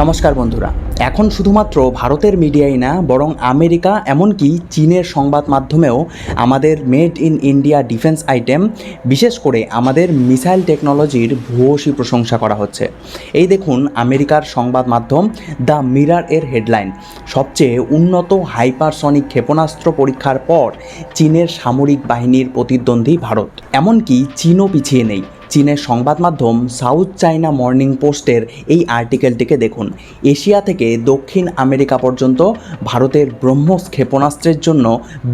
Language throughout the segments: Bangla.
নমস্কার বন্ধুরা। এখন শুধুমাত্র ভারতের মিডিয়াই না, বরং আমেরিকা, এমনকি চীনের সংবাদ মাধ্যমেও আমাদের made in India defence item, বিশেষ করে আমাদের মিসাইল টেকনোলজির ভূয়সী প্রশংসা করা হচ্ছে। এই দেখুন আমেরিকার সংবাদ মাধ্যম দ্য মিরার এর হেডলাইন। সবচেয়ে উন্নত হাইপারসনিক ক্ষেপণাস্ত্র পরীক্ষার পর চীনের সামরিক বাহিনীর প্রতিদ্বন্দ্বী ভারত। এমনকি চীনও পিছিয়ে নেই। চীনের সংবাদ মাধ্যম সাউথ চাইনা মর্নিং পোস্টের এই আর্টিকেলটিকে দেখুন। এশিয়া থেকে দক্ষিণ আমেরিকা পর্যন্ত ভারতের ব্রহ্মস ক্ষেপণাস্ত্রের জন্য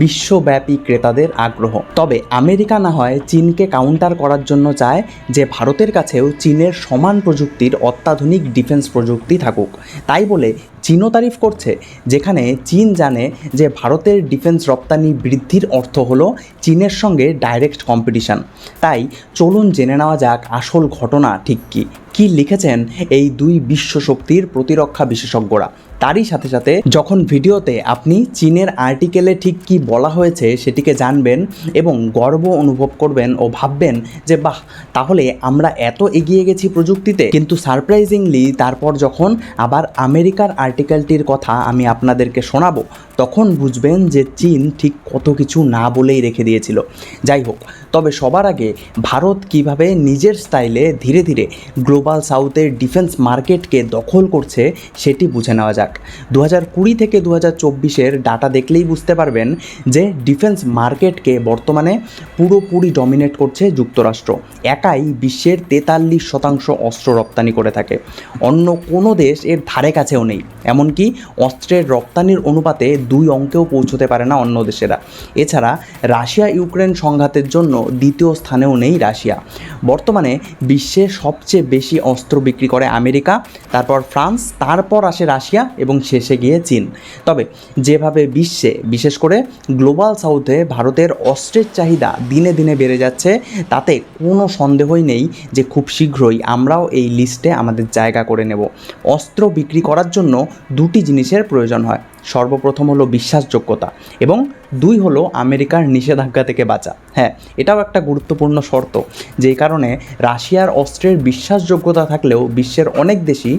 বিশ্বব্যাপী ক্রেতাদের আগ্রহ। তবে আমেরিকা না হয় চীনকে কাউন্টার করার জন্য চায় যে ভারতের কাছেও চীনের সমান প্রযুক্তির অত্যাধুনিক ডিফেন্স প্রযুক্তি থাকুক। তাই বলে চীনও তারিফ করছে, যেখানে চীন জানে যে ভারতের ডিফেন্স রপ্তানি বৃদ্ধির অর্থ হলো চীনের সঙ্গে ডাইরেক্ট কম্পিটিশন তাই চলুন জেনে নেওয়া যাক আসল ঘটনা ঠিক কী। কী লিখেছেন এই দুই বিশ্বশক্তির প্রতিরক্ষা বিশেষজ্ঞরা? তারই সাথে সাথে যখন ভিডিওতে আপনি চীনের আর্টিকেলে ঠিক কি বলা হয়েছে সেটিকে জানবেন এবং গর্ব অনুভব করবেন ও ভাববেন যে, বাহ, তাহলে আমরা এত এগিয়ে গেছি প্রযুক্তিতে। কিন্তু সারপ্রাইজিংলি তারপর যখন আবার আমেরিকার আর্টিকেলটির কথা আমি আপনাদেরকে শোনাবো, তখন বুঝবেন যে চীন ঠিক কত কিছু না বলেই রেখে দিয়েছিল। যাই হোক, তবে সবার আগে ভারত কীভাবে নিজের স্টাইলে ধীরে ধীরে গ্লোবাল সাউথের ডিফেন্স মার্কেটকে দখল করছে সেটি বুঝে নেওয়া যাক। দু হাজার কুড়ি থেকে দু হাজার চব্বিশের ডাটা দেখলেই বুঝতে পারবেন যে ডিফেন্স মার্কেটকে বর্তমানে পুরোপুরি ডমিনেট করছে যুক্তরাষ্ট্র। একাই বিশ্বের তেতাল্লিশ শতাংশ অস্ত্র রপ্তানি করে থাকে। অন্য কোনো দেশ এর ধারে কাছেও নেই। এমনকি অস্ত্রের রপ্তানির অনুপাতে দুই অঙ্কেও পৌঁছতে পারে না অন্য দেশেরা। এছাড়া রাশিয়া ইউক্রেন সংঘাতের জন্য দ্বিতীয় স্থানেও নেই রাশিয়া। বর্তমানে বিশ্বে সবচেয়ে বেশি অস্ত্র বিক্রি করে আমেরিকা, তারপর ফ্রান্স, তারপর আসে রাশিয়া এবং শেষে গিয়ে চীন। তবে যেভাবে বিশ্বে, বিশেষ করে গ্লোবাল সাউথে ভারতের অস্ত্রের চাহিদা দিনে দিনে বেড়ে যাচ্ছে, তাতে কোনো সন্দেহই নেই যে খুব শীঘ্রই আমরাও এই লিস্টে আমাদের জায়গা করে নেব। অস্ত্র বিক্রি করার জন্য দুটি জিনিসের প্রয়োজন হয়। সর্বপ্রথম হলো বিশ্বাসযোগ্যতা এবং দুই হলো আমেরিকার নিষেধাজ্ঞা থেকে বাঁচা। হ্যাঁ এটাও একটা গুরুত্বপূর্ণ শর্ত যেই কারণে রাশিয়ার অস্ত্রের বিশ্বাসযোগ্যতা থাকলেও বিশ্বের অনেক দেশই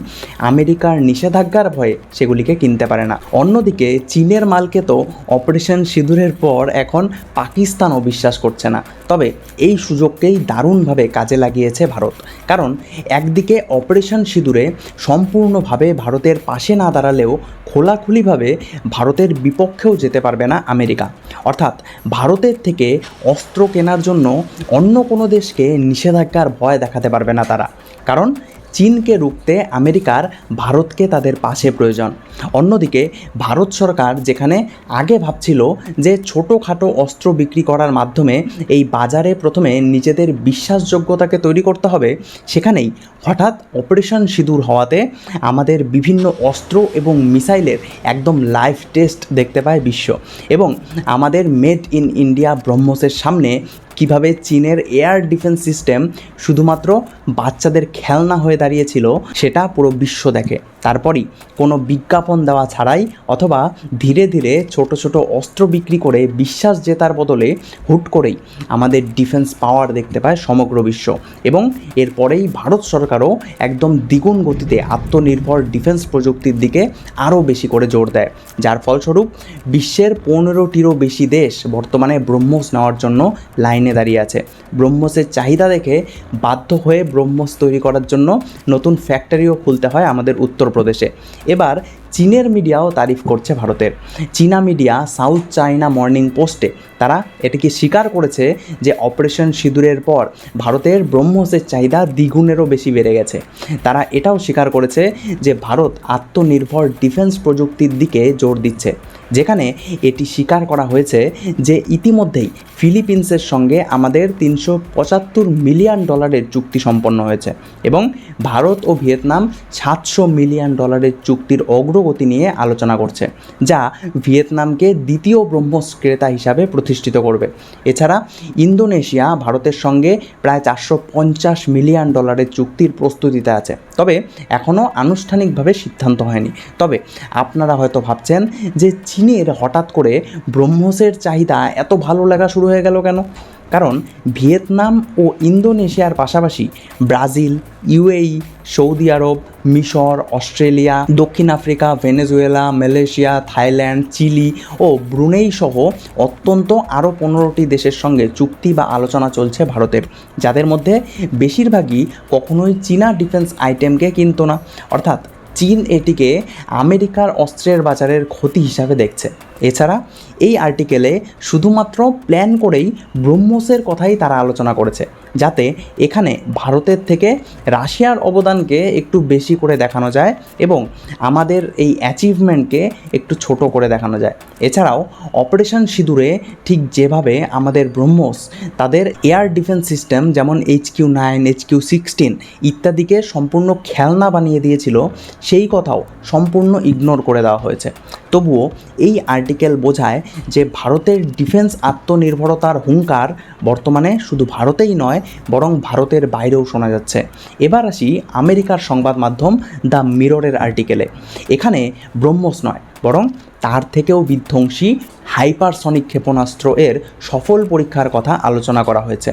আমেরিকার নিষেধাজ্ঞার ভয়ে সেগুলিকে কিনতে পারে না। অন্যদিকে চীনের মালকে তো অপারেশন সিঁদুরের পর এখন পাকিস্তানও বিশ্বাস করছে না। তবে এই সুযোগকেই দারুণভাবে কাজে লাগিয়েছে ভারত। কারণ একদিকে অপারেশন সিঁদুরে সম্পূর্ণভাবে ভারতের পাশে না দাঁড়ালেও খোলাখুলিভাবে ভারতের বিপক্ষেও যেতে পারবে না আমেরিকা। অর্থাৎ ভারতের থেকে অস্ত্র কেনার জন্য অন্য কোনো দেশকে নিষেধাজ্ঞার ভয় দেখাতে পারবে না তারা। কারণ চীনকে রুখতে আমেরিকার ভারতকে তাদের পাশে প্রয়োজন। অন্যদিকে, ভারত সরকার যেখানে আগে ভাবছিল যে ছোটোখাটো অস্ত্র বিক্রি করার মাধ্যমে এই বাজারে প্রথমে নিজেদের বিশ্বাসযোগ্যতাকে তৈরি করতে হবে, সেখানেই হঠাৎ অপারেশন সিঁদুর হওয়াতে আমাদের বিভিন্ন অস্ত্র এবং মিসাইলের একদম লাইভ টেস্ট দেখতে পায় বিশ্ব এবং আমাদের মেড ইন ইন্ডিয়া ব্রহ্মসের সামনে কীভাবে চীনের এয়ার ডিফেন্স সিস্টেম শুধুমাত্র বাচ্চাদের খেলনা হয়ে দাঁড়িয়েছিল সেটা পুরো বিশ্ব দেখে। তারপরই কোনো বিজ্ঞাপন দেওয়া ছাড়াই অথবা ধীরে ধীরে ছোট ছোট অস্ত্র বিক্রি করে বিশ্বাস জেতার বদলে হুট করেই আমাদের ডিফেন্স পাওয়ার দেখতে পায় সমগ্র বিশ্ব। এবং এরপরেই ভারত সরকারও একদম দ্বিগুণ গতিতে আত্মনির্ভর ডিফেন্স প্রযুক্তির দিকে আরও বেশি করে জোর দেয়। যার ফলস্বরূপ বিশ্বের পনেরোটিরও বেশি দেশ বর্তমানে ব্রহ্মস নেওয়ার জন্য লাইনে দাঁড়িয়ে আছে। ব্রহ্মসের চাহিদা দেখে বাধ্য হয়ে ব্রহ্মস তৈরি করার জন্য নতুন ফ্যাক্টরিও খুলতে হয় আমাদের উত্তরপ্রদেশে। এবার চীনের মিডিয়াও তারিফ করছে ভারতের। চীনা মিডিয়া সাউথ চাইনা মর্নিং পোস্টে তারা এটিকে স্বীকার করেছে যে অপারেশন সিঁদুরের পর ভারতের ব্রহ্মসের চাহিদা দ্বিগুণেরও বেশি বেড়ে গেছে। তারা এটাও স্বীকার করেছে যে ভারত আত্মনির্ভর ডিফেন্স প্রযুক্তির দিকে জোর দিচ্ছে, যেখানে এটি স্বীকার করা হয়েছে যে ইতিমধ্যেই ফিলিপিন্সের সঙ্গে আমাদের তিনশো পঁচাত্তর মিলিয়ন ডলারের চুক্তি সম্পন্ন হয়েছে এবং ভারত ও ভিয়েতনাম সাতশো মিলিয়ন ডলারের চুক্তির অগ্রগতি নিয়ে আলোচনা করছে, যা ভিয়েতনামকে দ্বিতীয় ব্রহ্মস ক্রেতা হিসাবে প্রতিষ্ঠিত করবে। এছাড়া ইন্দোনেশিয়া ভারতের সঙ্গে প্রায় চারশো পঞ্চাশ মিলিয়ন ডলারের চুক্তির প্রস্তুতিতে আছে। তবে এখনও আনুষ্ঠানিকভাবে সিদ্ধান্ত হয়নি। তবে আপনারা হয়তো ভাবছেন যে চীনের হঠাৎ করে ব্রহ্মসের চাহিদা এত ভালো লাগা শুরু হয়ে গেল কেন? কারণ ভিয়েতনাম ও ইন্দোনেশিয়ার পাশাপাশি ব্রাজিল ইউএই সৌদি আরব, মিশর, অস্ট্রেলিয়া, দক্ষিণ Africa, Venezuela, Malaysia, Thailand, Chile ও ব্রুনেই সহ অত্যন্ত আরও পনেরোটি দেশের সঙ্গে চুক্তি বা আলোচনা চলছে ভারতের, যাদের মধ্যে বেশিরভাগই কখনোই চীনা ডিফেন্স আইটেমকে কিনতো না। অর্থাৎ চীন এটিকে আমেরিকার অস্ত্রের বাজারের ক্ষতি হিসাবে দেখছে। এছাড়া এই আর্টিকেলে শুধুমাত্র প্ল্যান করেই ব্রহ্মসের কথাই তারা আলোচনা করেছে। যাতে এখানে ভারতের থেকে রাশিয়ার অবদানকে একটু বেশি করে দেখানো যায় এবং আমাদের এই অ্যাচিভমেন্টকে একটু ছোট করে দেখানো যায়। এছাড়াও অপারেশন সিঁদুরে ঠিক যেভাবে আমাদের ব্রহ্মস তাদের এয়ার ডিফেন্স সিস্টেম যেমন H Q nine H Q sixteen ইত্যাদিকে সম্পূর্ণ খেলনা বানিয়ে দিয়েছিল, সেই কথাও সম্পূর্ণ ইগনোর করে দেওয়া হয়েছে। তবুও এই আর্টিকেল বোঝায় যে ভারতের ডিফেন্স আত্মনির্ভরতার হুঙ্কার বর্তমানে শুধু ভারতেই নয়, বরং ভারতের বাইরেও শোনা যাচ্ছে। এবার আসি আমেরিকার সংবাদ মাধ্যম দ্য মিররের আর্টিকেলে এখানে ব্রহ্মস নয়, বরং তার থেকেও বিধ্বংসী হাইপারসনিক ক্ষেপণাস্ত্র এর সফল পরীক্ষার কথা আলোচনা করা হয়েছে।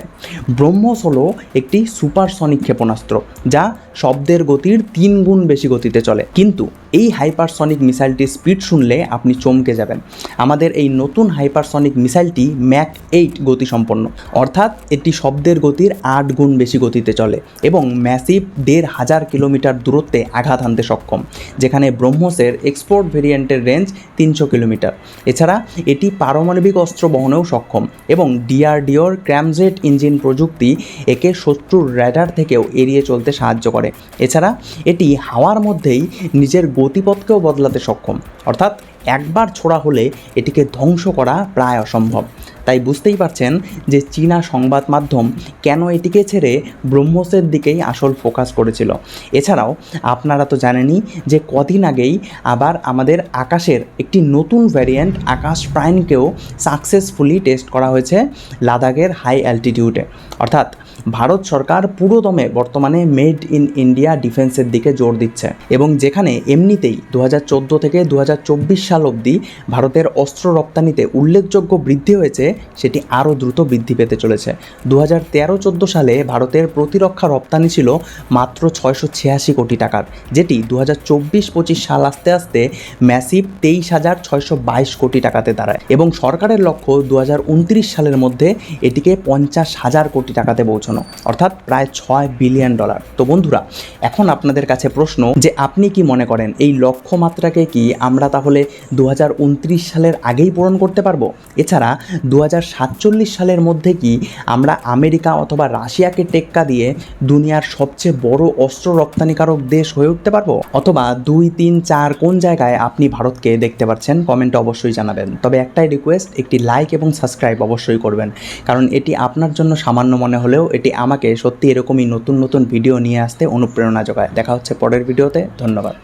ব্রহ্মস হলো একটি সুপারসনিক ক্ষেপণাস্ত্র, যা শব্দের গতির তিন গুণ বেশি গতিতে চলে। কিন্তু এই হাইপারসনিক মিসাইলটির স্পিড শুনলে আপনি চমকে যাবেন। আমাদের এই নতুন হাইপারসনিক মিসাইলটি ম্যাক এইট গতিসম্পন্ন। অর্থাৎ এটি শব্দের গতির আট গুণ বেশি গতিতে চলে এবং ম্যাসিভ দেড় হাজার কিলোমিটার দূরত্বে আঘাত হানতে সক্ষম, যেখানে ব্রহ্মসের এক্সপোর্ট ভেরিয়েন্টের রেঞ্জ তিনশো কিলোমিটার। এছাড়া এটি পারমাণবিক অস্ত্র বহনেও সক্ষম এবং ডিআরডিওর ক্র্যামজেট ইঞ্জিন প্রযুক্তি একে শত্রুর র্যাডার থেকেও এড়িয়ে চলতে সাহায্য করে। এছাড়া এটি হাওয়ার মধ্যেই নিজের গতিপথকেও বদলাতে সক্ষম। অর্থাৎ একবার ছোড়া হলে এটিকে ধ্বংস করা প্রায় অসম্ভব। তাই বুঝতেই পারছেন যে চীনা সংবাদ মাধ্যম কেন এটিকে ছেড়ে ব্রহ্মসের দিকেই আসল ফোকাস করেছিল। এছাড়াও আপনারা তো জানেনই যে কদিন আগেই আবার আমাদের আকাশের একটি নতুন ভ্যারিয়েন্ট আকাশ প্রাইমকেও সাকসেসফুলি টেস্ট করা হয়েছে লাদাখের হাই অ্যালটিটিউডে অর্থাৎ ভারত সরকার পুরোদমে বর্তমানে মেড ইন ইন্ডিয়া ডিফেন্সের দিকে জোর দিচ্ছে এবং যেখানে এমনিতেই দু হাজার চোদ্দ থেকে দু হাজার চব্বিশ সাল অবধি ভারতের অস্ত্র রপ্তানিতে উল্লেখযোগ্য বৃদ্ধি হয়েছে, সেটি আরও দ্রুত বৃদ্ধি পেতে চলেছে। দু হাজার তেরো সালে ভারতের প্রতিরক্ষা রপ্তানি ছিল মাত্র ছয়শো ছিয়াশি কোটি টাকার, যেটি দু হাজার চব্বিশ পঁচিশ সাল আসতে আসতে ম্যাসিভ তেইশ হাজার ছয়শো বাইশ কোটি টাকাতে দাঁড়ায় এবং সরকারের লক্ষ্য দু হাজার উনত্রিশ সালের মধ্যে এটিকে পঞ্চাশ হাজার কোটি টাকাতে পৌঁছানো অর্থাৎ প্রায় ছয় বিলিয়ন ডলার। তো বন্ধুরা, এখন আপনাদের কাছে প্রশ্ন যে আপনি কি মনে করেন এই লক্ষ্যমাত্রাকে কি আমরা তাহলে দু হাজার উনত্রিশ সালের আগেই পূরণ করতে পারব? এছাড়া দু হাজার সাতচল্লিশ সালের মধ্যে কি আমরা আমেরিকা অথবা রাশিয়াকে টেক্কা দিয়ে দুনিয়ার সবচেয়ে বড় অস্ত্র রপ্তানিকারক দেশ হয়ে উঠতে পারব? অথবা দুই, তিন, চার কোন জায়গায় আপনি ভারতকে দেখতে পাচ্ছেন কমেন্টে অবশ্যই জানাবেন। তবে একটাই রিকোয়েস্ট একটি লাইক এবং সাবস্ক্রাইব অবশ্যই করবেন। কারণ এটি আপনার জন্য সামান্য মনে হলেও এটি আমাকে সত্যি এরকমই নতুন নতুন ভিডিও নিয়ে আসতে অনুপ্রেরণা যোগায়। দেখা হচ্ছে পরের ভিডিওতে। ধন্যবাদ।